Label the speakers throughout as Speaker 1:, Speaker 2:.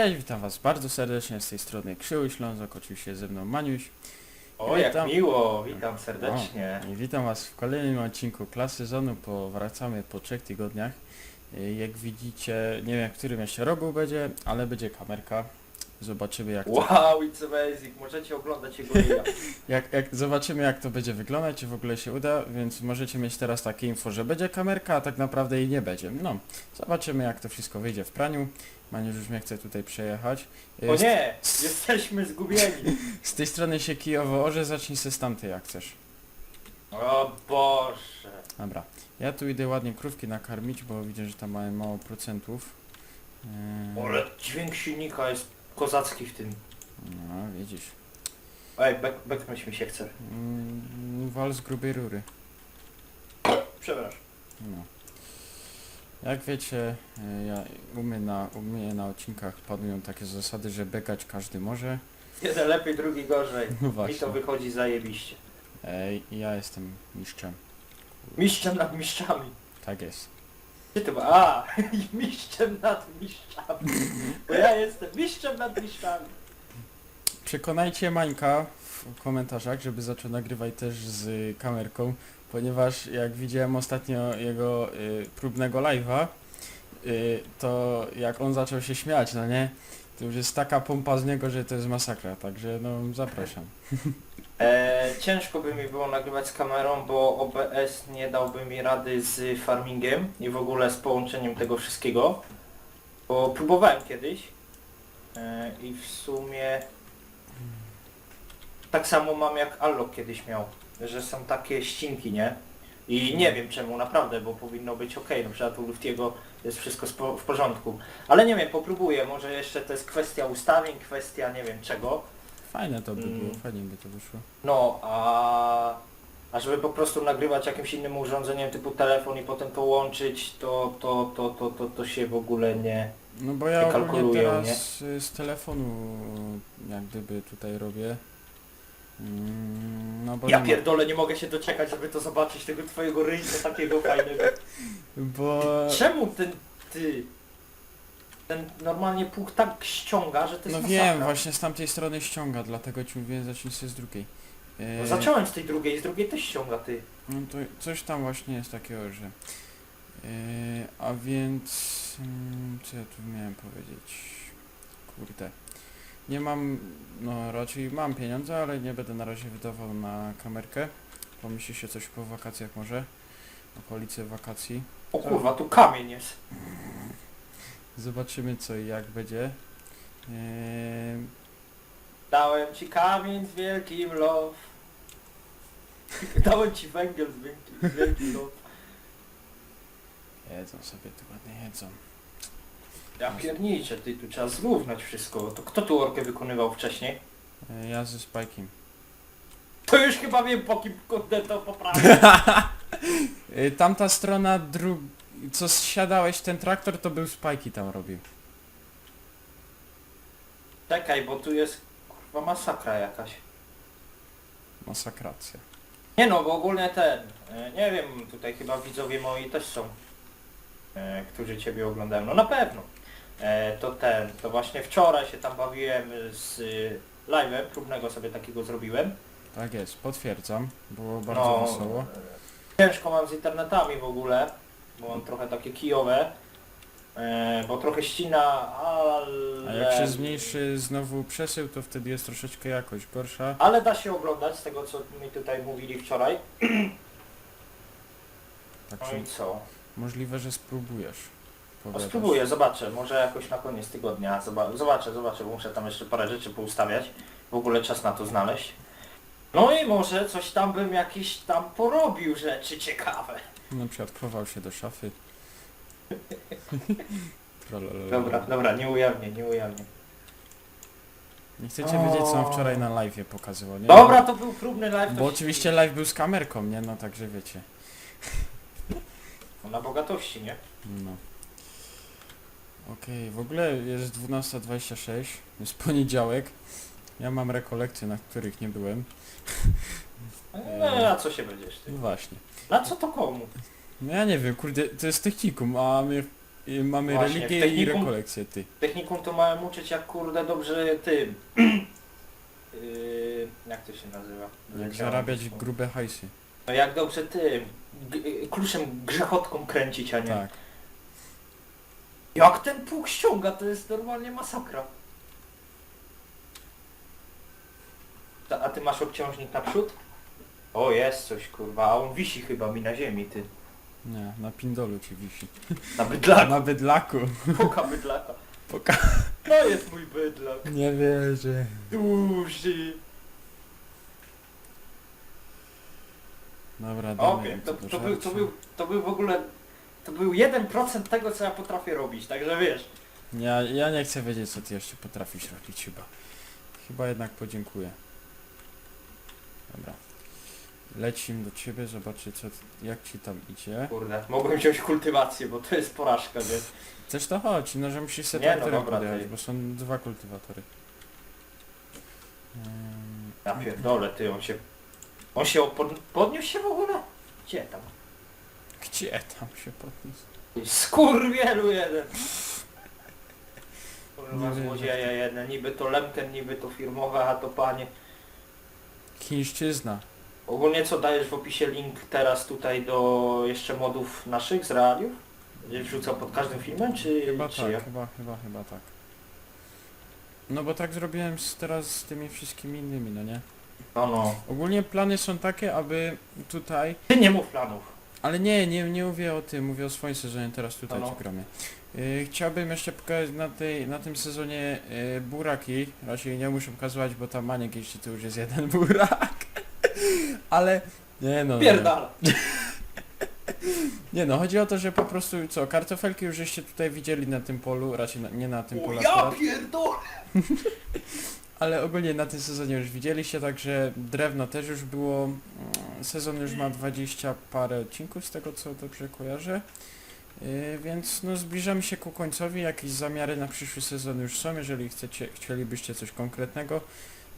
Speaker 1: Cześć, witam was bardzo serdecznie z tej strony Krzyły Ślązok, oczywiście ze mną Maniuś.
Speaker 2: O, jak
Speaker 1: Witam.
Speaker 2: miło, witam serdecznie.
Speaker 1: O, I witam was w kolejnym odcinku klas sezonu, powracamy po trzech tygodniach. Y, Jak widzicie, nie wiem w którym jeszcze rogu będzie, ale będzie kamerka. Zobaczymy jak to,
Speaker 2: Wow, it's amazing, możecie oglądać jego
Speaker 1: jak, jak, zobaczymy jak to będzie wyglądać, czy w ogóle się uda, więc możecie mieć teraz takie info, że będzie kamerka, a tak naprawdę jej nie będzie. No, zobaczymy jak to wszystko wyjdzie w praniu. Maniusz już mnie chce tutaj przejechać.
Speaker 2: O
Speaker 1: z-
Speaker 2: nie, jesteśmy zgubieni.
Speaker 1: Z tej strony się kijowo orze, zacznij se z tamtej jak chcesz.
Speaker 2: O Boże.
Speaker 1: Dobra, ja tu idę ładnie krówki nakarmić, bo widzę, że tam mają mało procentów. Eee,
Speaker 2: Ale dźwięk silnika jest kozacki w tym.
Speaker 1: No, widzisz.
Speaker 2: Ej, bek, beknąć mi się chce.
Speaker 1: Mm, wal z grubej rury.
Speaker 2: Przepraszam.
Speaker 1: No. Jak wiecie, e, ja, u, mnie na, u mnie na odcinkach panują takie zasady, że bekać każdy może.
Speaker 2: Jeden lepiej, drugi gorzej.
Speaker 1: No właśnie.
Speaker 2: to wychodzi zajebiście.
Speaker 1: Ej, ja jestem mistrzem.
Speaker 2: Mistrzem nad mistrzami.
Speaker 1: Tak jest.
Speaker 2: Gdzie to ma? A, mistrzem nad mistrzami. Bo ja jestem mistrzem nad mistrzami.
Speaker 1: Przekonajcie Mańka w komentarzach, żeby zaczął nagrywać też z kamerką, ponieważ jak widziałem ostatnio jego y, próbnego live'a, y, to jak on zaczął się śmiać, no nie? To już jest taka pompa z niego, że to jest masakra, także no zapraszam.
Speaker 2: E, ciężko by mi było nagrywać z kamerą, bo OBS nie dałby mi rady z farmingiem i w ogóle z połączeniem tego wszystkiego. Bo próbowałem kiedyś e, i w sumie tak samo mam jak Allok kiedyś miał, że są takie ścinki, nie? I nie wiem czemu naprawdę, bo powinno być ok, na przykład u Luftiego jest wszystko spo- w porządku. Ale nie wiem, popróbuję, może jeszcze to jest kwestia ustawień, kwestia nie wiem czego.
Speaker 1: Fajne to by było,
Speaker 2: Mm.
Speaker 1: fajnie by to wyszło.
Speaker 2: No, a, a żeby po prostu nagrywać jakimś innym urządzeniem typu telefon i potem to łączyć, to, to, to, to, to, to się w ogóle nie...
Speaker 1: No bo ja
Speaker 2: Nie
Speaker 1: ogólnie
Speaker 2: kalkulują,
Speaker 1: teraz y, z telefonu jak gdyby tutaj robię. Mm, No bo
Speaker 2: Ja
Speaker 1: nie ma-
Speaker 2: pierdolę, nie mogę się doczekać, żeby to zobaczyć, tego twojego ryjca takiego fajnego.
Speaker 1: Bo...
Speaker 2: Czemu ten, ty, ten normalnie pług tak ściąga, że to jest
Speaker 1: No
Speaker 2: masakra.
Speaker 1: wiem, właśnie z tamtej strony ściąga, dlatego ci mówiłem zacznij się z drugiej.
Speaker 2: No,
Speaker 1: E,
Speaker 2: zacząłem z tej drugiej, z drugiej też ściąga, ty.
Speaker 1: No to coś tam właśnie jest takiego, że... E, a więc... mm, Co ja tu miałem powiedzieć? Kurde. Nie mam... No raczej mam pieniądze, ale nie będę na razie wydawał na kamerkę. Pomyśli się coś po wakacjach może. Okolice wakacji.
Speaker 2: O kurwa, tu kamień jest.
Speaker 1: Zobaczymy co i jak będzie. E,
Speaker 2: Dałem ci kamień z wielkim love. Dałem ci węgiel z wielkim, z wielkim love.
Speaker 1: jedzą sobie tu ładnie jedzą.
Speaker 2: Ja pierniczę, ty tu trzeba zrównać wszystko. To kto tu orkę wykonywał wcześniej?
Speaker 1: E, ja ze Spajkiem.
Speaker 2: To już chyba wiem po kim kurde to poprawić.
Speaker 1: Y, Tamta strona, dru... co zsiadałeś w ten traktor, to był Spajki tam robił.
Speaker 2: Czekaj, bo tu jest kurwa masakra jakaś.
Speaker 1: Masakracja.
Speaker 2: Nie no, bo ogólnie ten, e, nie wiem, tutaj chyba widzowie moi też są, e, którzy Ciebie oglądają. No na pewno. E, to ten, to właśnie wczoraj się tam bawiłem z y, live'em, próbnego sobie takiego zrobiłem.
Speaker 1: Tak jest, potwierdzam. Było bardzo
Speaker 2: No,
Speaker 1: wesoło.
Speaker 2: Ciężko mam z internetami w ogóle, bo mam trochę takie kijowe, e, bo trochę ścina, ale...
Speaker 1: A jak się zmniejszy znowu przesył, to wtedy jest troszeczkę jakość gorsza.
Speaker 2: Ale da się oglądać z tego co mi tutaj mówili wczoraj. No
Speaker 1: Także
Speaker 2: i co?
Speaker 1: możliwe, że spróbujesz. Powiadasz.
Speaker 2: spróbuję, zobaczę, może jakoś na koniec tygodnia, zoba- zobaczę, zobaczę, bo muszę tam jeszcze parę rzeczy poustawiać, w ogóle czas na to znaleźć. No i może coś tam bym jakiś tam porobił rzeczy ciekawe.
Speaker 1: Na przykład chował się do szafy. Trolololo.
Speaker 2: Dobra, dobra, nie ujawnię, nie ujawnię.
Speaker 1: Nie chcecie wiedzieć, co on wczoraj na live'ie pokazywał, nie?
Speaker 2: Dobra, to był próbny live. to
Speaker 1: Bo
Speaker 2: się-
Speaker 1: oczywiście live był z kamerką, nie? No także wiecie.
Speaker 2: Na bogatości, nie?
Speaker 1: No. Okej, w ogóle jest 12.26, jest poniedziałek. Ja mam rekolekcje, na których nie byłem.
Speaker 2: No, na co się będziesz ty?
Speaker 1: No właśnie.
Speaker 2: Na co to komu?
Speaker 1: No ja nie wiem, kurde, to jest technikum, a mnie y, mamy
Speaker 2: Właśnie,
Speaker 1: religię
Speaker 2: w
Speaker 1: i
Speaker 2: technikum-
Speaker 1: rekolekcję, ty.
Speaker 2: Technikum to mają uczyć jak kurde dobrze tym. Yy, jak to się nazywa?
Speaker 1: Jak
Speaker 2: Leciałem.
Speaker 1: zarabiać grube hajsy.
Speaker 2: No jak dobrze tym. g- Kluczem grzechotką kręcić, a nie.
Speaker 1: Tak.
Speaker 2: Jak ten pług ściąga, to jest normalnie masakra. Ta- A ty masz obciążnik naprzód? O, jest coś kurwa, a on wisi chyba mi na ziemi, ty.
Speaker 1: Nie, na pindolu ci wisi.
Speaker 2: Na bydlaku,
Speaker 1: Na bydlaku.
Speaker 2: poka bydlaka.
Speaker 1: Poka...
Speaker 2: To jest mój bydlak.
Speaker 1: Nie wierzę.
Speaker 2: Duży.
Speaker 1: Dobra, damy
Speaker 2: Okej, to,
Speaker 1: do
Speaker 2: to, był, to, był, to był w ogóle... To był 1% tego, co ja potrafię robić, także wiesz.
Speaker 1: Ja, ja nie chcę wiedzieć, co ty jeszcze potrafisz robić chyba. Chyba jednak podziękuję. Dobra. Lecim do ciebie, zobaczyć co, jak ci tam idzie.
Speaker 2: Kurde, mogłem wziąć kultywację, bo to jest porażka, nie?
Speaker 1: Też to chodź, no że musisz sobie
Speaker 2: Nie, no
Speaker 1: traktorem
Speaker 2: dobra,
Speaker 1: podjechać,
Speaker 2: ty.
Speaker 1: bo są dwa kultywatory. Ym,
Speaker 2: Ja pierdolę, ty, on się... On się pod, podniósł się w ogóle? Gdzie tam?
Speaker 1: Gdzie tam się podniósł?
Speaker 2: Skurwielu jeden!
Speaker 1: Nie
Speaker 2: Kurwa
Speaker 1: wiem,
Speaker 2: złodzieja jeden, niby to lemken, niby to firmowe, a to panie.
Speaker 1: Chińszczyzna.
Speaker 2: Ogólnie co dajesz w opisie link teraz tutaj do jeszcze modów naszych z realiów? Będziesz wrzucał pod każdym filmem, czy,
Speaker 1: Chyba
Speaker 2: czy
Speaker 1: tak,
Speaker 2: jak?
Speaker 1: chyba, chyba, chyba tak. No bo tak zrobiłem z, teraz z tymi wszystkimi innymi, no nie?
Speaker 2: No no.
Speaker 1: Ogólnie plany są takie, aby tutaj...
Speaker 2: Ty nie mów planów.
Speaker 1: Ale nie, nie, nie mówię o tym, mówię o swoim sezonie teraz tutaj
Speaker 2: No, no.
Speaker 1: ci gramy. Yy, chciałbym jeszcze pokazać na, tej, na tym sezonie yy, buraki. Raczej nie muszę pokazywać, bo tam Maniek jeśli to już jest jeden burak. Ale nie no. Nie.
Speaker 2: Pierdala.
Speaker 1: nie no, chodzi o to, że po prostu co, kartofelki już żeście tutaj widzieli na tym polu, raczej na, nie na tym
Speaker 2: O
Speaker 1: polu
Speaker 2: ja
Speaker 1: akurat,
Speaker 2: pierdolę!
Speaker 1: ale ogólnie na tym sezonie już widzieliście, także drewno też już było, mm, sezon już ma 20 parę odcinków z tego co dobrze kojarzę, yy, więc no zbliżamy się ku końcowi, jakieś zamiary na przyszły sezon już są, jeżeli chcecie, chcielibyście coś konkretnego,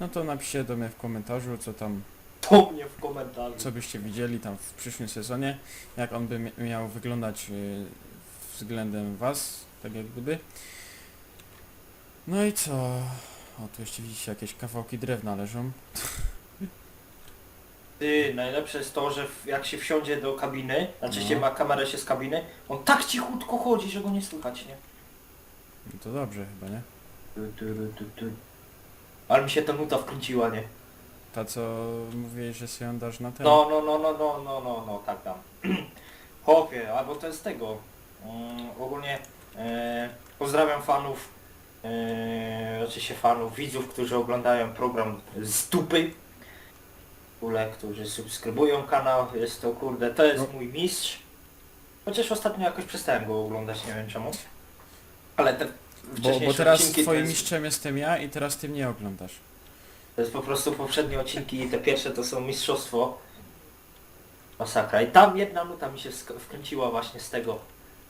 Speaker 1: no to napiszcie do mnie w komentarzu, co tam,
Speaker 2: Po mnie w komentarzu.
Speaker 1: co byście widzieli tam w przyszłym sezonie, jak on by mia- miał wyglądać yy, względem was, tak jak gdyby. No i co? O, tu jeszcze widzicie jakieś kawałki drewna leżą.
Speaker 2: Ty, najlepsze jest to, że w- jak się wsiądzie do kabiny, znaczy
Speaker 1: No.
Speaker 2: się ma kamerę się z kabiny, on tak cichutko chodzi, że go nie słychać, nie?
Speaker 1: No to dobrze chyba, nie?
Speaker 2: Tu, tu, tu, tu, tu. Ale mi się ta nuta wkręciła, nie?
Speaker 1: Ta co mówiłeś, że sobie ją dasz na ten.
Speaker 2: No, no, no, no, no, no, no, no, tak tam. Chłopie, albo to jest tego. Mm, ogólnie e, pozdrawiam fanów, e, oczywiście fanów, widzów, którzy oglądają program z dupy. W ogóle, którzy subskrybują kanał, jest to kurde, to jest
Speaker 1: No.
Speaker 2: mój mistrz. Chociaż ostatnio jakoś przestałem go oglądać, nie wiem czemu. Ale te
Speaker 1: bo,
Speaker 2: wcześniejsze
Speaker 1: bo teraz
Speaker 2: odcinki to
Speaker 1: twoim
Speaker 2: jest-
Speaker 1: mistrzem jestem ja i teraz ty mnie oglądasz.
Speaker 2: To jest po prostu poprzednie odcinki i te pierwsze to są mistrzostwo. Masakra. I tam jedna nuta mi się wkręciła właśnie z tego,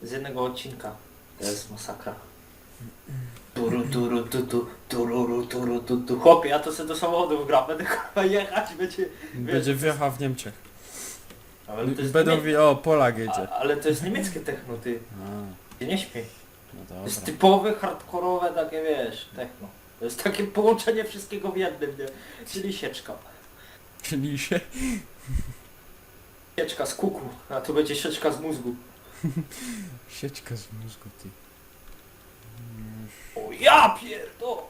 Speaker 2: z jednego odcinka. To jest masakra. Turu, turu, tu, tu, tururu, turu, tu, tu. Chłopie, ja to sobie do samochodu gram, będę kurwa jechać, będzie...
Speaker 1: Będzie wjechał w Niemczech.
Speaker 2: Ale to jest,
Speaker 1: Będą mówić, o Polak jedzie.
Speaker 2: A, ale to jest niemieckie techno, ty.
Speaker 1: A,
Speaker 2: Ty nie śmiej.
Speaker 1: no
Speaker 2: To jest
Speaker 1: dobra.
Speaker 2: typowe, hardkorowe takie, wiesz, techno. To jest takie połączenie wszystkiego w jednym, nie? Czyli sieczka.
Speaker 1: Czyli się...
Speaker 2: Sieczka z kuku, a tu będzie sieczka z mózgu.
Speaker 1: Sieczka z mózgu, ty.
Speaker 2: Ja pierdo!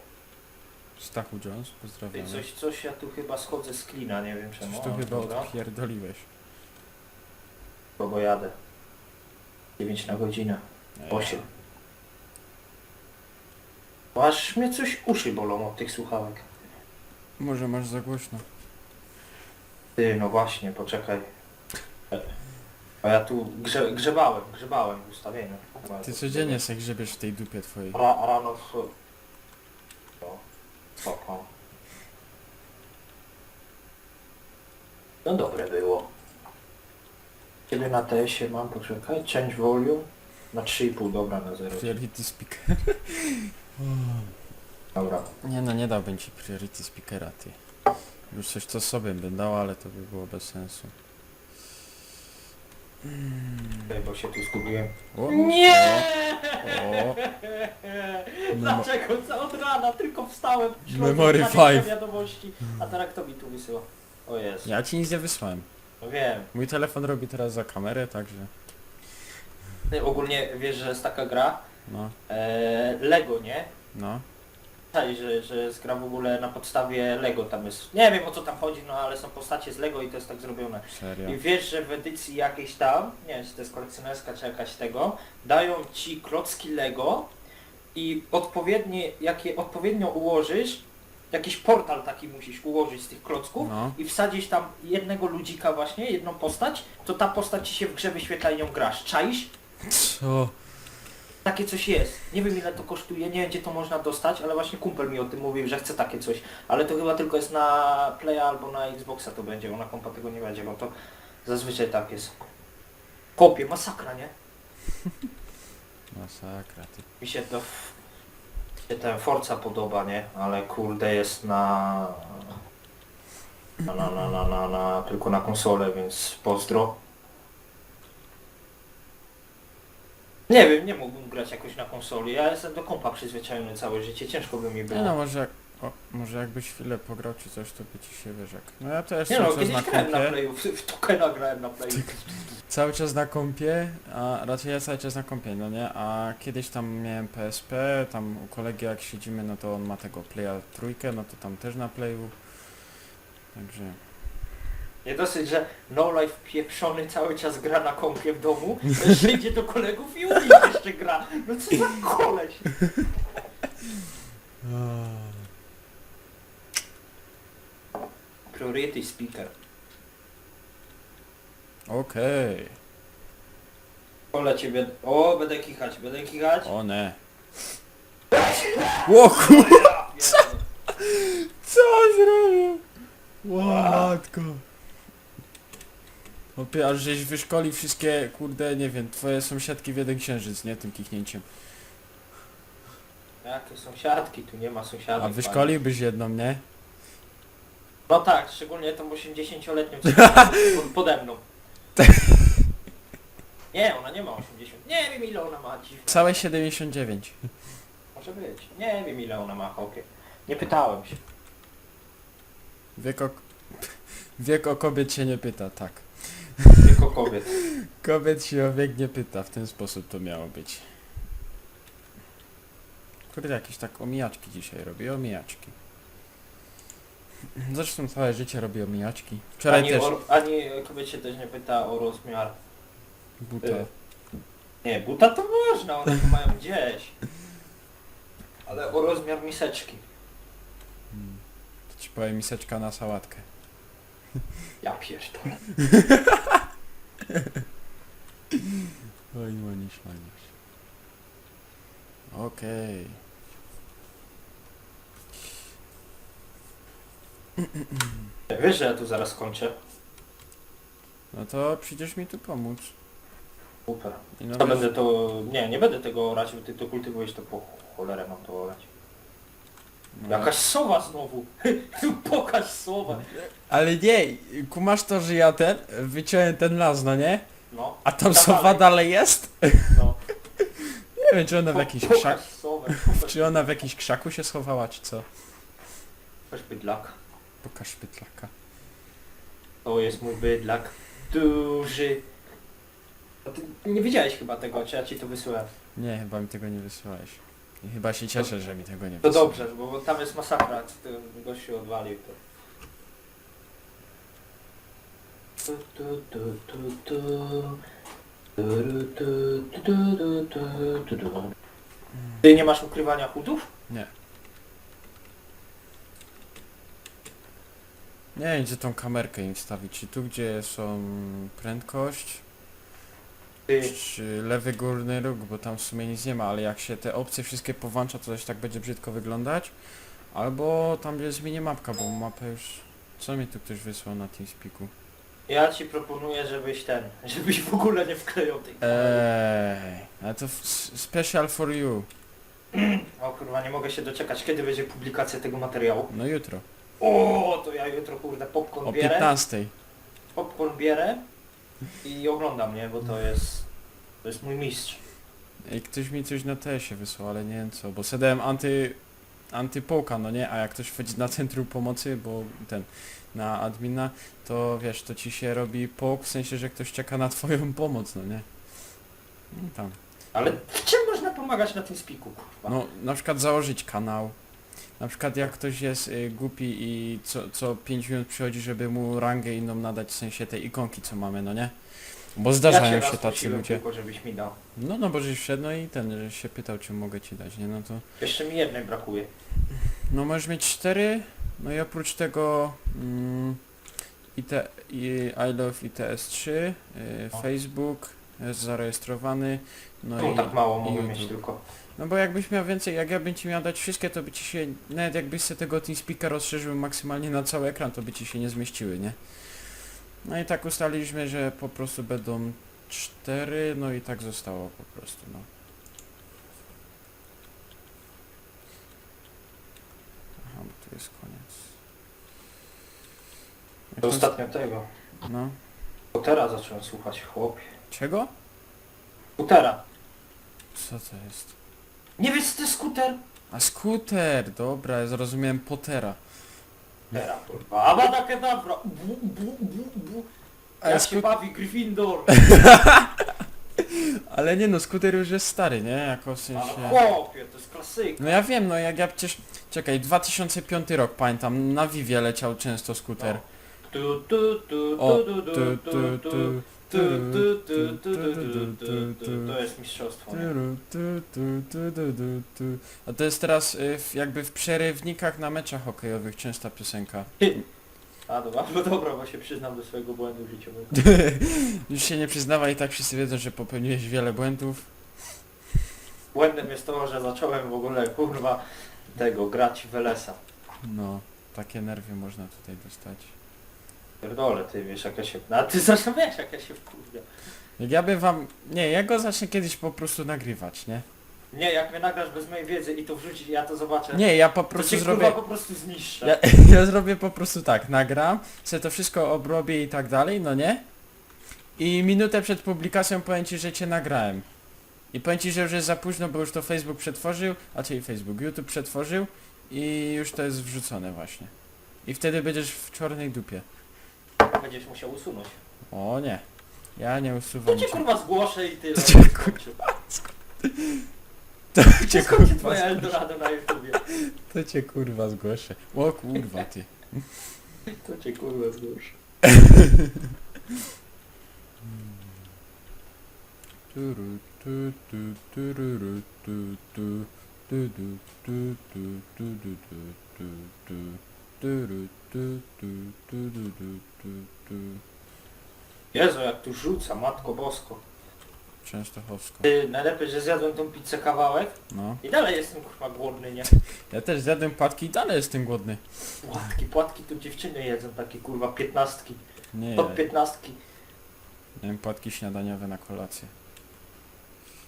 Speaker 1: Stachu Jones, pozdrawiam.
Speaker 2: coś, coś ja tu chyba schodzę z klina, nie wiem czemu.
Speaker 1: Coś tu
Speaker 2: O,
Speaker 1: chyba
Speaker 2: dobra.
Speaker 1: odpierdoliłeś.
Speaker 2: Bo bo jadę. 9 na godzinę. 8. Bo Aż mnie coś uszy bolą od tych słuchawek.
Speaker 1: Może masz za głośno.
Speaker 2: Ty, no właśnie, poczekaj. A ja tu grze, grzebałem, grzebałem w ustawieniu.
Speaker 1: Ty codziennie se grzebiesz w tej dupie twojej.
Speaker 2: Ra, rano w... No, spoko. No dobre było. Kiedy na TS-ie mam, poczekaj, change volume na 3,5, dobra, na 0.
Speaker 1: Priority speaker.
Speaker 2: Dobra.
Speaker 1: Nie no, nie dałbym ci priority speakera, ty. Już coś co sobie bym dał, ale to by było bez sensu.
Speaker 2: Bo się tu zgubiłem.
Speaker 1: O,
Speaker 2: Nie!
Speaker 1: O, o.
Speaker 2: Dlaczego co od rana tylko wstałem? środek
Speaker 1: Memory
Speaker 2: na
Speaker 1: five.
Speaker 2: wiadomości. A teraz kto mi tu wysyła? O jest.
Speaker 1: Ja ci nic nie wysłałem.
Speaker 2: No wiem.
Speaker 1: Mój telefon robi teraz za kamerę, także...
Speaker 2: Ty ogólnie wiesz, że jest taka gra
Speaker 1: No,
Speaker 2: e, Lego, nie?
Speaker 1: no.
Speaker 2: Tak, że, że jest gra w ogóle na podstawie Lego tam jest. Nie wiem o co tam chodzi, no ale są postacie z Lego i to jest tak zrobione.
Speaker 1: Serio.
Speaker 2: I wiesz, że w edycji jakiejś tam, nie wiem czy to jest kolekcjonerska czy jakaś tego, dają ci klocki Lego i odpowiednie, jak je odpowiednio ułożysz, jakiś portal taki musisz ułożyć z tych klocków
Speaker 1: No.
Speaker 2: i wsadzić tam jednego ludzika właśnie, jedną postać, to ta postać ci się w grze wyświetla i nią grasz. Czaisz?
Speaker 1: Co?
Speaker 2: Takie coś jest. Nie wiem ile to kosztuje, nie wiem gdzie to można dostać, ale właśnie kumpel mi o tym mówił, że chce takie coś. Ale to chyba tylko jest na Playa albo na Xboxa to będzie, bo na kompa tego nie będzie, bo to zazwyczaj tak jest. Kopie, masakra, nie?
Speaker 1: Masakra, ty.
Speaker 2: Mi się to... Mi się ten Forza podoba, nie? Ale kurde jest na... Na, na, na, na, na, na tylko na konsolę, więc pozdro. Nie wiem, nie mógłbym grać jakoś na konsoli. Ja jestem do kompa przyzwyczajony całe życie, ciężko by mi było.
Speaker 1: No, może jak... O, może jakbyś chwilę pograł czy coś, to by ci się wyrzekł. No ja też
Speaker 2: Nie
Speaker 1: cały
Speaker 2: no,
Speaker 1: czas
Speaker 2: kiedyś
Speaker 1: na
Speaker 2: grałem na
Speaker 1: kompie.
Speaker 2: playu, w, w Tokena grałem na playu.
Speaker 1: Cały czas na kompie, a raczej ja cały czas na kompie, no nie? A kiedyś tam miałem PSP, tam u kolegi jak siedzimy, no to on ma tego Playa trójkę, no to tam też na Playu. Także...
Speaker 2: Nie dosyć, że No Life pieprzony cały czas gra na kompie w domu, to jeszcze idzie do kolegów i u nich jeszcze gra. No co za koleś. Priority speaker.
Speaker 1: Okej.
Speaker 2: Ole ciebie... O, będę kichać, będę kichać.
Speaker 1: O nie. O kur...
Speaker 2: Ja pierdolę.
Speaker 1: Co zrobił? O matko. Opie, aż żeś wyszkoli wszystkie, kurde, nie wiem, twoje sąsiadki w jeden księżyc, nie? Tym kichnięciem.
Speaker 2: Jakie sąsiadki, tu nie ma sąsiadów.
Speaker 1: A
Speaker 2: panie.
Speaker 1: wyszkoliłbyś jedną, nie?
Speaker 2: No tak, szczególnie tą 80-letnią co pod- pode mną. Nie, ona nie ma 80. Nie wiem ile ona ma dziwne.
Speaker 1: Całe 79.
Speaker 2: Może być. Nie wiem ile ona ma hopie. Nie pytałem się.
Speaker 1: Wiek o... Wiek o kobiet się nie pyta, tak.
Speaker 2: Tylko kobiet.
Speaker 1: Kobiet się o wiek nie pyta, w ten sposób to miało być. Kurde, jakieś tak omijaczki dzisiaj robię, omijaczki. Zresztą całe życie robię omijaczki. Wczoraj
Speaker 2: ani,
Speaker 1: też
Speaker 2: o, ani kobiet się też nie pyta o rozmiar.
Speaker 1: buta.
Speaker 2: y, Nie, buta to można, one to mają gdzieś. Ale o rozmiar miseczki.
Speaker 1: Hmm. To ci powiem miseczka na sałatkę.
Speaker 2: Ja pierdolę.
Speaker 1: Oj, manisz, manisz. Okej.
Speaker 2: Wiesz, że ja tu zaraz kończę.
Speaker 1: No to przyjdziesz mi tu pomóc.
Speaker 2: Super.
Speaker 1: I no
Speaker 2: To
Speaker 1: wiesz-
Speaker 2: będę to... Nie, nie będę tego orać, bo ty to kultywujesz, to po cholerę mam to orać. Jakaś sowa znowu. Pokaż sowę.
Speaker 1: Ale nie, kumasz to, że ja ten, wyciąłem ten las, no nie?
Speaker 2: No.
Speaker 1: A tam
Speaker 2: Tam
Speaker 1: sowa
Speaker 2: dalej.
Speaker 1: jest?
Speaker 2: No.
Speaker 1: Nie wiem, czy ona w jakimś
Speaker 2: Pokaż
Speaker 1: krzaku,
Speaker 2: sowę. Pokaż,
Speaker 1: czy ona w jakimś krzaku się schowała, czy co?
Speaker 2: pokaż bydlaka.
Speaker 1: Pokaż pytlaka.
Speaker 2: To jest mój bydlak. Duży. A ty nie widziałeś chyba tego, czy ja ci to wysyłałem.
Speaker 1: Nie, chyba mi tego nie wysyłałeś. I chyba się cieszę, że mi tego nie
Speaker 2: To dobrze, bo, tam jest masakra, co ten gościu odwalił to. Tu, tu, tu, tu, tu. Tu, tu, tu, tu, tu, tu, tu, tu. Ty nie masz ukrywania chudów?
Speaker 1: Nie. Nie wiem, gdzie tą kamerkę im wstawić. Czy tu, gdzie są prędkość,
Speaker 2: Ty,
Speaker 1: czy lewy górny róg, bo tam w sumie nic nie ma, ale jak się te opcje wszystkie powłącza, to coś tak będzie brzydko wyglądać. Albo tam gdzie jest minimapka, bo mapę już... Co mi tu ktoś wysłał na TeamSpeaku?
Speaker 2: ja ci proponuję, żebyś ten, żebyś w ogóle nie wklejał tej
Speaker 1: Eee, ale to f- special for you.
Speaker 2: O kurwa, nie mogę się doczekać, kiedy będzie publikacja tego materiału.
Speaker 1: No jutro.
Speaker 2: O, to ja jutro kurde popcorn
Speaker 1: O
Speaker 2: bierę.
Speaker 1: 15.
Speaker 2: Popcorn bierę. I ogląda mnie, bo to jest... To jest mój mistrz.
Speaker 1: Ej, ktoś mi coś na TS-ie wysłał, ale nie wiem co, bo sobie dałem anty... antypołka, no nie? A jak ktoś wchodzi na centrum pomocy, bo ten... na admina, to wiesz, to ci się robi połk, w sensie, że ktoś czeka na twoją pomoc, no nie? No tam.
Speaker 2: Ale czym można pomagać na tym spiku, kurwa?
Speaker 1: No, na przykład założyć kanał. Na przykład jak ktoś jest y, głupi i co, co 5 minut przychodzi, żeby mu rangę inną nadać, w sensie tej ikonki, co mamy, no nie? Bo zdarzają się tacy ludzie.
Speaker 2: tylko, żebyś mi dał.
Speaker 1: No, no bo żeś wszedł, no i ten, że się pytał, czy mogę ci dać, nie? No to...
Speaker 2: Jeszcze mi jednej brakuje.
Speaker 1: No możesz mieć cztery, no i oprócz tego mm, IT, i I Love ITS3, y,
Speaker 2: O.
Speaker 1: Facebook jest zarejestrowany, no
Speaker 2: No
Speaker 1: i...
Speaker 2: tak mało
Speaker 1: i
Speaker 2: mogę
Speaker 1: YouTube.
Speaker 2: mieć tylko.
Speaker 1: No bo jakbyś miał więcej, jak ja bym ci miał dać wszystkie, to by ci się, nawet jakbyś sobie tego TeamSpeaka rozszerzył maksymalnie na cały ekran, to by ci się nie zmieściły, nie? No i tak ustaliliśmy, że po prostu będą cztery, no i tak zostało po prostu, no. Aha, bo tu jest koniec. Jak
Speaker 2: To
Speaker 1: to-
Speaker 2: ostatnio tego.
Speaker 1: No.
Speaker 2: Skutera zacząłem słuchać, chłopie.
Speaker 1: Czego?
Speaker 2: Skutera.
Speaker 1: Co to jest?
Speaker 2: Nie wiesz co to jest skuter?
Speaker 1: A skuter, dobra, ja zrozumiałem Pottera.
Speaker 2: Skutera, kurwa. Abada kedabra. Bu, bu, bu, bu.
Speaker 1: A
Speaker 2: Jak
Speaker 1: ja
Speaker 2: się bawi Gryffindor.
Speaker 1: Ale nie no, skuter już jest stary, nie? Jako w sensie...
Speaker 2: Ale chłopie, to jest klasyka.
Speaker 1: No ja wiem, no jak ja przecież... Czekaj, 2005 rok pamiętam, na Vivie leciał często skuter.
Speaker 2: Tu, tu, tu, tu, tu,
Speaker 1: tu,
Speaker 2: tu,
Speaker 1: tu,
Speaker 2: tu,
Speaker 1: tu,
Speaker 2: tu, tu, tu, tu, tu, tu, tu, tu. To jest mistrzostwo. nie?
Speaker 1: Tyru, tu, tu, tu, tu, tu, tu. A to jest teraz y, w, jakby w przerywnikach na meczach hokejowych częsta piosenka.
Speaker 2: A dobra, no dobra, bo się przyznam do swojego błędu życiowego.
Speaker 1: Już się nie przyznawaj, i tak wszyscy wiedzą, że popełniłeś wiele błędów.
Speaker 2: Błędem jest to, że zacząłem w ogóle kurwa tego grać w LS-a.
Speaker 1: No, takie nerwy można tutaj dostać.
Speaker 2: Pierdolę, ty wiesz jak ja się... No, a ty zresztą wiesz jak ja się wkurwia.
Speaker 1: Jak ja bym wam... Nie, ja go zacznę kiedyś po prostu nagrywać, nie?
Speaker 2: Nie, jak mnie nagrasz bez mojej wiedzy i to wrzucić, ja to zobaczę.
Speaker 1: Nie, ja po
Speaker 2: to
Speaker 1: prostu
Speaker 2: cię
Speaker 1: zrobię...
Speaker 2: kurwa po prostu zniszczę.
Speaker 1: Ja, ja zrobię po prostu tak, nagram, sobie to wszystko obrobię i tak dalej, no nie? I minutę przed publikacją powiem Ci, że Cię nagrałem. I powiem Ci, że już jest za późno, bo już to Facebook przetworzył, a czyli Facebook, YouTube przetworzył i już to jest wrzucone właśnie. I wtedy będziesz w czarnej dupie.
Speaker 2: Będziesz musiał usunąć.
Speaker 1: O nie, ja nie
Speaker 2: To
Speaker 1: usuwam
Speaker 2: cię
Speaker 1: cię.
Speaker 2: kurwa zgłoszę i tyle.
Speaker 1: To cię,
Speaker 2: skończy.
Speaker 1: To
Speaker 2: To
Speaker 1: cię
Speaker 2: skończy
Speaker 1: kurwa,
Speaker 2: twoja Eldorado na YouTubie.
Speaker 1: to cię kurwa zgłoszę. O kurwa ty.
Speaker 2: To cię kurwa zgłoszę.
Speaker 1: Turu, tu, tu, tururu, tu, tu, tu, tu, tu, tu, tu, tu, tu, tu, tu,
Speaker 2: Jezu, jak tu rzuca, matko bosko.
Speaker 1: Częstochowsko.
Speaker 2: Ty, najlepiej, że zjadłem tą pizzę kawałek
Speaker 1: No.
Speaker 2: i dalej jestem kurwa głodny, nie?
Speaker 1: Ja też zjadłem płatki i dalej jestem głodny.
Speaker 2: Płatki, płatki tu dziewczyny jedzą, takie kurwa piętnastki.
Speaker 1: Nie,
Speaker 2: Top piętnastki.
Speaker 1: miałem płatki śniadaniowe na kolację.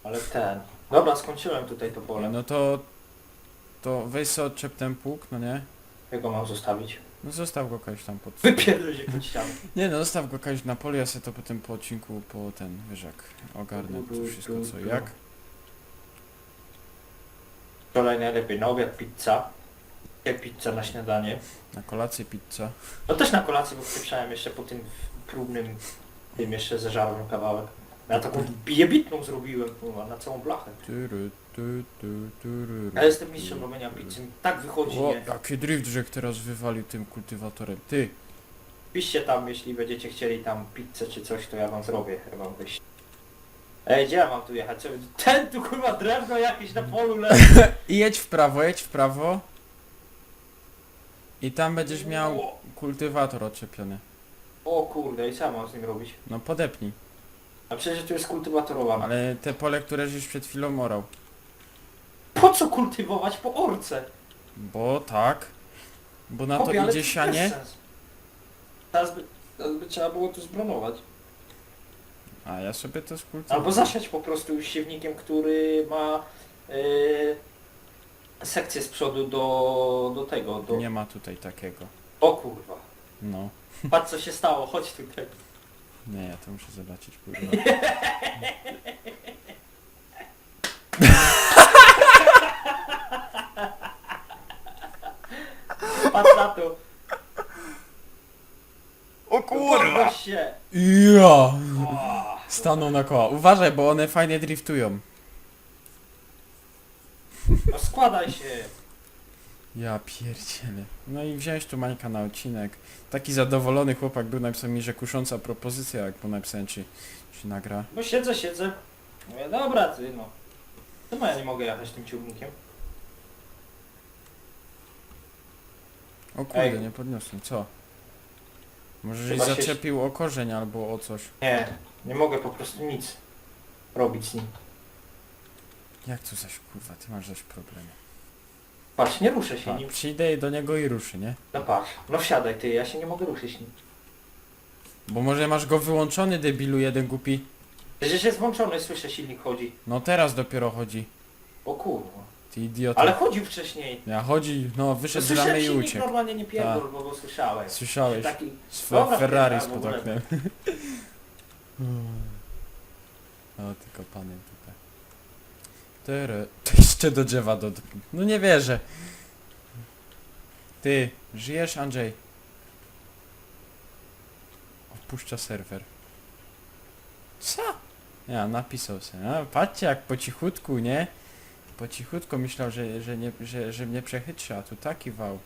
Speaker 2: Ale ten... Dobra, skończyłem tutaj to pole.
Speaker 1: No to... To weź sobie odczep ten pług, no nie?
Speaker 2: Jak go mam zostawić?
Speaker 1: No zostaw go kogoś tam pod...
Speaker 2: Wypierdol się pod ścianę.
Speaker 1: Nie no, zostaw go kogoś na polu, ja sobie to potem po odcinku, po ten, wiesz jak, ogarnę to wszystko co i jak.
Speaker 2: Wczoraj najlepiej na obiad pizza. Dzisiaj pizza na śniadanie.
Speaker 1: Na kolację pizza.
Speaker 2: No też na kolację, bo wpieprzałem jeszcze po tym próbnym, tym jeszcze zeżarłem kawałek. Ja taką jebitną zrobiłem, kurwa, na całą blachę.
Speaker 1: Tyry, ty, ty, tyry,
Speaker 2: Ja jestem mistrzem robienia pizzy, mi tak wychodzi,
Speaker 1: O,
Speaker 2: nie?
Speaker 1: jaki drift, że teraz wywalił tym kultywatorem. Ty,
Speaker 2: Piszcie tam, jeśli będziecie chcieli tam pizzę czy coś, to ja wam zrobię, ja wam wyjść. Ej, gdzie ja mam tu jechać? Co- Ten tu kurwa drewno jakieś na polu leży.
Speaker 1: i jedź w prawo, jedź w prawo. I tam będziesz miał kultywator odczepiony.
Speaker 2: o kurde, i co ja mam z nim robić?
Speaker 1: No podepnij.
Speaker 2: A przecież tu jest kultywatorowa.
Speaker 1: Ale te pole, które żeś przed chwilą orał.
Speaker 2: Po co kultywować po orce?
Speaker 1: Bo tak. Bo na to
Speaker 2: ale
Speaker 1: idzie
Speaker 2: jest
Speaker 1: sianie.
Speaker 2: Teraz by, teraz by trzeba było to zbronować.
Speaker 1: A ja sobie to skultywuję.
Speaker 2: Albo zasiać po prostu siewnikiem, który ma yy, sekcję z przodu do, do tego, do...
Speaker 1: Nie ma tutaj takiego.
Speaker 2: O kurwa.
Speaker 1: No.
Speaker 2: Patrz co się stało, chodź tutaj.
Speaker 1: Nie, ja to muszę zobaczyć, kurwa.
Speaker 2: Patrz na to.
Speaker 1: O
Speaker 2: Podnoś się.
Speaker 1: Ja!
Speaker 2: O,
Speaker 1: Staną na koła. Uważaj, bo one fajnie driftują.
Speaker 2: no składaj się.
Speaker 1: Ja pierdzielę. No i wziąć tu Mańka na odcinek. Taki zadowolony chłopak był, napisał mi, że kusząca propozycja, jak mu napisałem, czy, czy nagra.
Speaker 2: Bo siedzę, siedzę. Mówię, dobra ty no. Czemu ja nie mogę jechać tym ciągnikiem?
Speaker 1: O kurde,
Speaker 2: Ej.
Speaker 1: nie podniosłem. Co? Może żeś
Speaker 2: Chyba się-
Speaker 1: zaczepił o korzeń albo o coś.
Speaker 2: Nie, nie mogę po prostu nic robić z nim.
Speaker 1: Jak to zaś kurwa, ty masz zaś problemy.
Speaker 2: Patrz, nie ruszę się nim.
Speaker 1: przyjdę do niego i ruszy, nie?
Speaker 2: No patrz, no wsiadaj ty, ja się nie mogę ruszyć nim.
Speaker 1: Bo może masz go wyłączony, debilu jeden głupi.
Speaker 2: Przecież jest włączony, słyszę silnik chodzi.
Speaker 1: No teraz dopiero chodzi.
Speaker 2: O kurwa.
Speaker 1: Ty idiota.
Speaker 2: Ale chodził wcześniej.
Speaker 1: Ja chodzi, no wyszedł z
Speaker 2: Słyszałem
Speaker 1: ramy i
Speaker 2: silnik
Speaker 1: uciekł.
Speaker 2: normalnie nie pierdol, bo go słyszałem.
Speaker 1: Słyszałeś?
Speaker 2: Taki... Dobra,
Speaker 1: Ferrari
Speaker 2: ogóle.
Speaker 1: oknem. O, tylko panem tutaj. Tere. To jeszcze do drzewa do... No nie wierzę. Ty, żyjesz Andrzej? Opuszcza serwer. Co? Ja, napisał sobie. A, patrzcie jak po cichutku, nie? Po cichutku myślał, że, że, nie, że, że mnie przechytrza, a tu taki wał.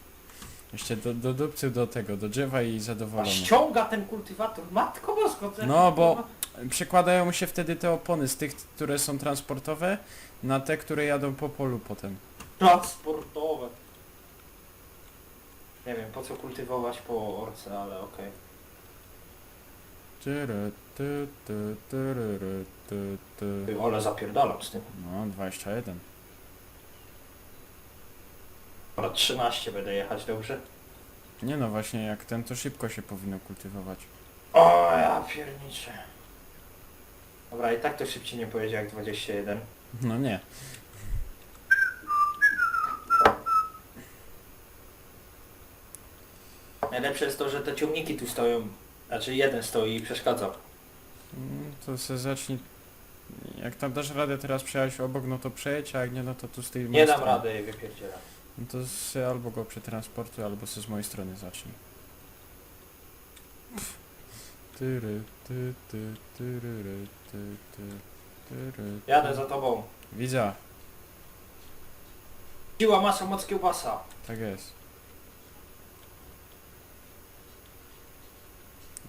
Speaker 1: Jeszcze do, do dupcy do tego, do drzewa i zadowolony.
Speaker 2: ściąga ten kultywator. Matko bosko, co-
Speaker 1: No, bo- Przekładają się wtedy te opony z tych, które są transportowe na te, które jadą po polu potem.
Speaker 2: Transportowe. Nie wiem, po co kultywować po orce, ale okej.
Speaker 1: Tyry, ty, ty, tyryry, ty, ty.
Speaker 2: Ty, Ale zapierdalam z tym.
Speaker 1: No, 21.
Speaker 2: Dobra, 13 będę jechać, dobrze?
Speaker 1: Nie no, właśnie jak ten, to szybko się powinno kultywować.
Speaker 2: O, ja pierniczę. Dobra, i tak to szybciej nie pojedzie jak 21.
Speaker 1: No nie.
Speaker 2: Najlepsze jest to, że te ciągniki tu stoją. Znaczy jeden stoi i przeszkadza.
Speaker 1: Mm, To se zacznij... Jak tam dasz radę teraz przejechać obok, no to przejedź, a jak nie, no to tu z tej
Speaker 2: Nie
Speaker 1: mojej
Speaker 2: dam
Speaker 1: strony.
Speaker 2: rady, wypierdzielam.
Speaker 1: No to se albo go przetransportuj, albo se z mojej strony zacznij. Tyry, ty, ty, tyryry, ty, ty, tyry,
Speaker 2: Jadę za tobą.
Speaker 1: Widza,
Speaker 2: Siła, masa, moc kiełbasa.
Speaker 1: tak jest.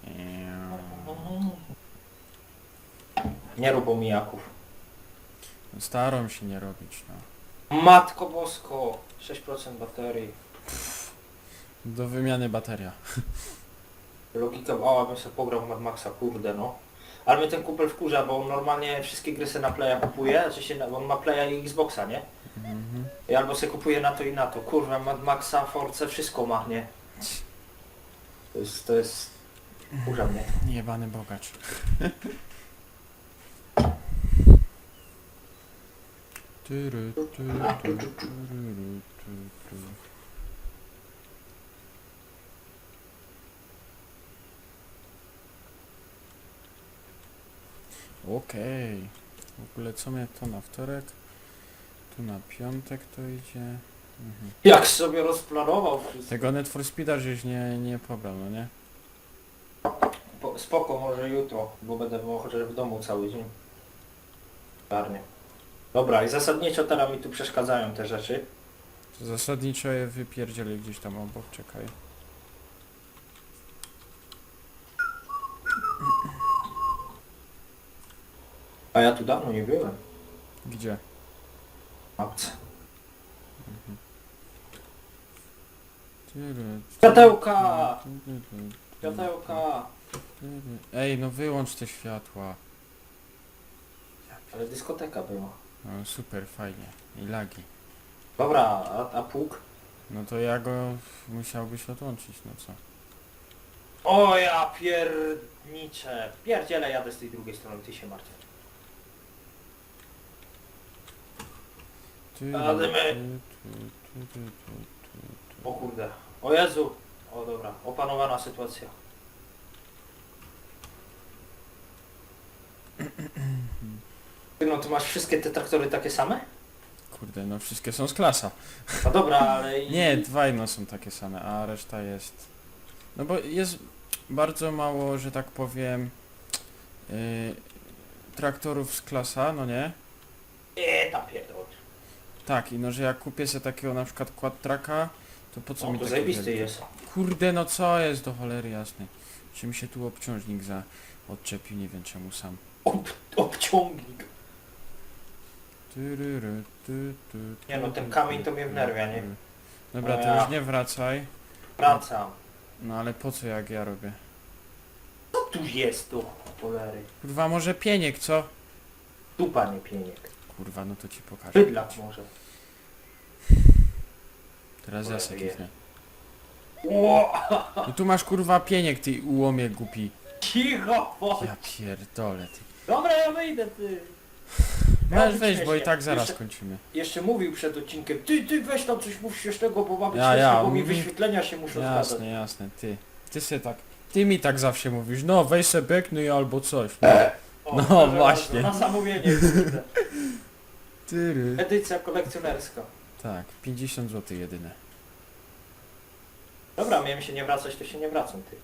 Speaker 1: Eee,
Speaker 2: Nie rób omijaków.
Speaker 1: Staram się nie robić, no.
Speaker 2: Matko bosko. 6% baterii.
Speaker 1: Do wymiany bateria.
Speaker 2: Logika, o, bym sobie pograł w Mad Maxa, kurde no. Ale mnie ten kupel wkurza, bo on normalnie wszystkie gry se na playa kupuje, znaczy się, na- bo on ma playa i Xboxa, nie?
Speaker 1: Mhm.
Speaker 2: I albo se kupuje na to i na to. Kurwa, Mad Maxa, Force, wszystko ma, nie? To jest, to jest... Wkurza mnie.
Speaker 1: Jebany bogacz. Tyry, tyry, tyry, tyry, tyry, tyry. Okej. W ogóle co mnie to na wtorek? Tu na piątek to idzie. Mhm.
Speaker 2: Jak sobie rozplanował wszystko.
Speaker 1: Tego Net for Speeda żeś nie, nie pobrał, no nie?
Speaker 2: Po- Spoko, może jutro, bo będę był chociaż w domu cały dzień. Czarnie. Dobra, i zasadniczo teraz mi tu przeszkadzają te rzeczy.
Speaker 1: To Zasadniczo je wypierdzielę gdzieś tam obok, czekaj.
Speaker 2: A ja tu dawno nie byłem.
Speaker 1: Gdzie?
Speaker 2: Mapce.
Speaker 1: Tyry,
Speaker 2: Światełka! Światełka!
Speaker 1: Ej, no wyłącz te światła.
Speaker 2: Ale dyskoteka była.
Speaker 1: No super, fajnie. I lagi.
Speaker 2: Dobra, a, a pług?
Speaker 1: No to ja go musiałbyś odłączyć, no co?
Speaker 2: O ja pierniczę. Pierdziele jadę z tej drugiej strony, ty się martw. Ale my-
Speaker 1: ty, ty, ty, ty, ty, ty, ty.
Speaker 2: O kurde. O Jezu. O dobra, opanowana sytuacja. Ty, No to masz wszystkie te traktory takie same?
Speaker 1: Kurde, no wszystkie są z klasa.
Speaker 2: No dobra, ale... i-
Speaker 1: Nie, dwa jedno są takie same, a reszta jest... No bo jest bardzo mało, że tak powiem, yy, traktorów z klasa, no nie?
Speaker 2: Nie, tam pierdol.
Speaker 1: Tak, i no, że jak kupię sobie takiego na przykład quad-tracka, to po co
Speaker 2: O,
Speaker 1: mi
Speaker 2: to
Speaker 1: taki
Speaker 2: zajebisty
Speaker 1: wielki?
Speaker 2: jest.
Speaker 1: Kurde, no co jest do cholery jasnej? Czy mi się tu obciążnik za odczepił, nie wiem czemu sam.
Speaker 2: Ob, obciągnik.
Speaker 1: Tyryry, ty, ty,
Speaker 2: Nie no, ten kamień to mnie wnerwia, nie?
Speaker 1: Dobra,
Speaker 2: No
Speaker 1: to już nie wracaj.
Speaker 2: Wracam.
Speaker 1: No ale po co jak ja robię?
Speaker 2: Co tu jest tu, cholery?
Speaker 1: Kurwa, może pieniek, co?
Speaker 2: Dupa, nie pieniek.
Speaker 1: Kurwa, no to ci pokażę.
Speaker 2: Bydlak może.
Speaker 1: Teraz ja kliknę.
Speaker 2: Ło!
Speaker 1: I tu masz kurwa pieniek, ty ułomie głupi.
Speaker 2: Cicho, bo...
Speaker 1: Ja pierdolę, ty.
Speaker 2: Dobra, ja wyjdę, ty.
Speaker 1: Możesz
Speaker 2: być
Speaker 1: wejść, bo i
Speaker 2: śmiesznie.
Speaker 1: tak zaraz
Speaker 2: Jeszcze-
Speaker 1: kończymy.
Speaker 2: Jeszcze mówił przed odcinkiem, ty, ty weź tam coś mów śmiesznego, bo ma być
Speaker 1: Ja, ja,
Speaker 2: bo mi
Speaker 1: mówi-
Speaker 2: wyświetlenia się muszą zgadzać.
Speaker 1: Jasne, jasne, ty. Ty se tak... Ty mi tak zawsze mówisz, no weź se beknij albo coś. No.
Speaker 2: O,
Speaker 1: No,
Speaker 2: proszę
Speaker 1: właśnie.
Speaker 2: Na zamówienie. kurde.
Speaker 1: Tyry.
Speaker 2: Edycja kolekcjonerska.
Speaker 1: Tak, 50 zł jedyne.
Speaker 2: Dobra, miałem się nie wracać, to się nie wracam, ty.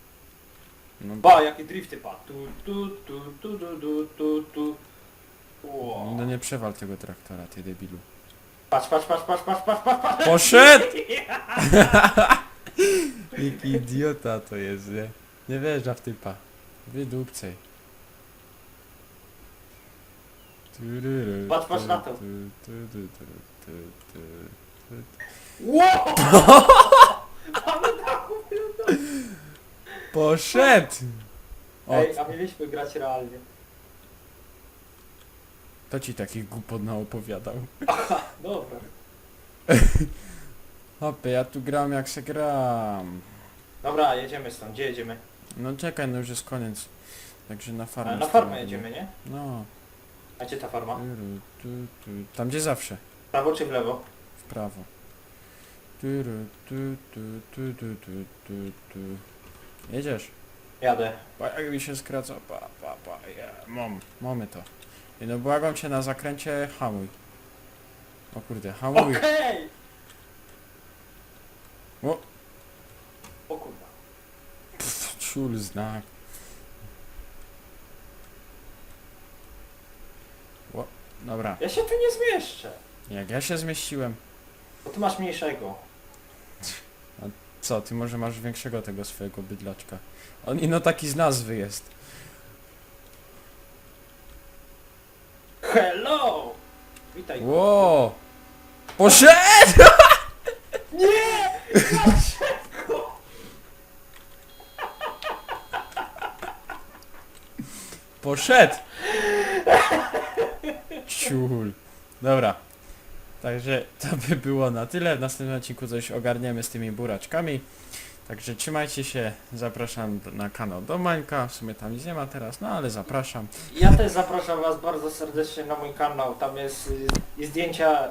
Speaker 1: No,
Speaker 2: Ba, jakie drifty, pa. Tu, tu, tu, tu, tu, tu, tu, tu. Ło.
Speaker 1: no nie przewal tego traktora, ty debilu.
Speaker 2: Patrz, patrz, patrz, patrz, patrz, patrz, patrz, patrz.
Speaker 1: Poszedł! Jaki idiota to jest, nie? Nie wjeżdża w typa. Wydupcej. Tyryry,
Speaker 2: Patrz, patrz na to.
Speaker 1: Ty, ty, ty.
Speaker 2: Ło! Mamy taką pierdolę.
Speaker 1: Poszedł! O,
Speaker 2: Ej, a mieliśmy grać realnie.
Speaker 1: to ci takich głupot naopowiadał.
Speaker 2: Dobra.
Speaker 1: Hopie, ja tu gram jak se gram.
Speaker 2: Dobra, jedziemy stąd. Gdzie jedziemy?
Speaker 1: No czekaj, no już jest koniec. Także na farmę.
Speaker 2: A, na farmę jedziemy, nie?
Speaker 1: No.
Speaker 2: A gdzie ta farma?
Speaker 1: Tam gdzie zawsze.
Speaker 2: W prawo czy w lewo?
Speaker 1: W prawo. Tyry, ty, ty, ty, ty, ty, ty, ty. Jedziesz?
Speaker 2: Jadę.
Speaker 1: Pa, jak mi się skraca, pa, pa, pa, ja, mam, mamy to. I no błagam cię na zakręcie, hamuj. O kurde, hamuj.
Speaker 2: Okej!
Speaker 1: O.
Speaker 2: O kurwa.
Speaker 1: Pff, Ciul znak. O, dobra,
Speaker 2: Ja się tu nie zmieszczę.
Speaker 1: Jak ja się zmieściłem.
Speaker 2: Bo ty masz mniejszego.
Speaker 1: Co, ty może masz większego tego swojego bydlaczka. On ino taki z nazwy jest.
Speaker 2: Hello! Witaj.
Speaker 1: Ło! Poszedł!
Speaker 2: Nie! Dlaczego?
Speaker 1: Poszedł! Ciul. Dobra. Także to by było na tyle. W następnym odcinku coś ogarniemy z tymi buraczkami. Także trzymajcie się. Zapraszam do- na kanał Domańka. W sumie tam nic nie ma teraz, no ale zapraszam.
Speaker 2: Ja też zapraszam was bardzo serdecznie na mój kanał. Tam jest y, zdjęcia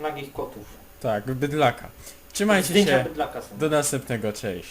Speaker 2: nagich kotów.
Speaker 1: Tak, bydlaka. Trzymajcie
Speaker 2: zdjęcia
Speaker 1: się.
Speaker 2: bydlaka są.
Speaker 1: Do następnego. Cześć.